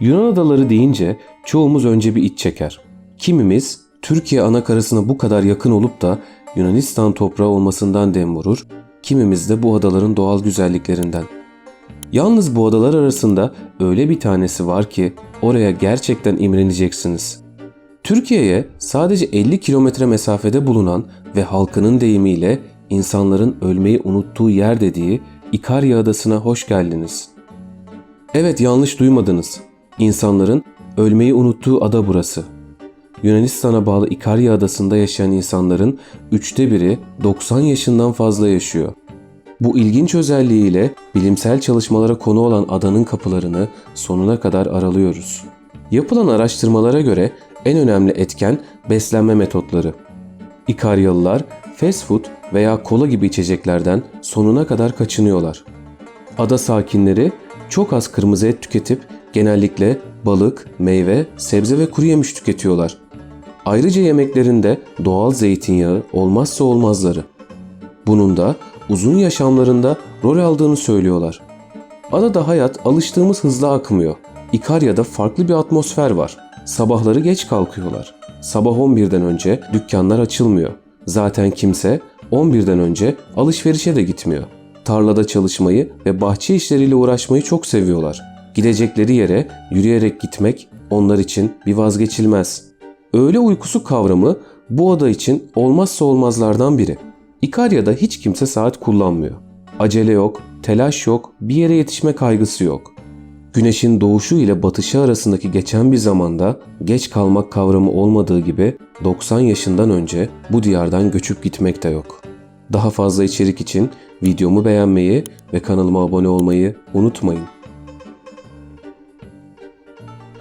Yunan adaları deyince çoğumuz önce bir iç çeker. Kimimiz Türkiye anakarasına bu kadar yakın olup da Yunanistan toprağı olmasından dem vurur, kimimiz de bu adaların doğal güzelliklerinden. Yalnız bu adalar arasında öyle bir tanesi var ki oraya gerçekten imreneceksiniz. Türkiye'ye sadece 50 kilometre mesafede bulunan ve halkının deyimiyle insanların ölmeyi unuttuğu yer dediği İkarya Adası'na hoş geldiniz. Evet yanlış duymadınız. İnsanların ölmeyi unuttuğu ada burası. Yunanistan'a bağlı İkarya Adası'nda yaşayan insanların üçte biri 90 yaşından fazla yaşıyor. Bu ilginç özelliğiyle bilimsel çalışmalara konu olan adanın kapılarını sonuna kadar aralıyoruz. Yapılan araştırmalara göre en önemli etken beslenme metotları. İkaryalılar fast food veya kola gibi içeceklerden sonuna kadar kaçınıyorlar. Ada sakinleri çok az kırmızı et tüketip genellikle balık, meyve, sebze ve kuru yemiş tüketiyorlar. Ayrıca yemeklerinde doğal zeytinyağı olmazsa olmazları. Bunun da uzun yaşamlarında rol aldığını söylüyorlar. Adada hayat alıştığımız hızla akmıyor. İkarya'da farklı bir atmosfer var. Sabahları geç kalkıyorlar. Sabah 11'den önce dükkanlar açılmıyor. Zaten kimse 11'den önce alışverişe de gitmiyor. Tarlada çalışmayı ve bahçe işleriyle uğraşmayı çok seviyorlar. Gidecekleri yere yürüyerek gitmek onlar için bir vazgeçilmez. Öğle uykusu kavramı bu ada için olmazsa olmazlardan biri. İkarya'da hiç kimse saat kullanmıyor. Acele yok, telaş yok, bir yere yetişme kaygısı yok. Güneşin doğuşu ile batışı arasındaki geçen bir zamanda geç kalmak kavramı olmadığı gibi 90 yaşından önce bu diyardan göçüp gitmek de yok. Daha fazla içerik için videomu beğenmeyi ve kanalıma abone olmayı unutmayın.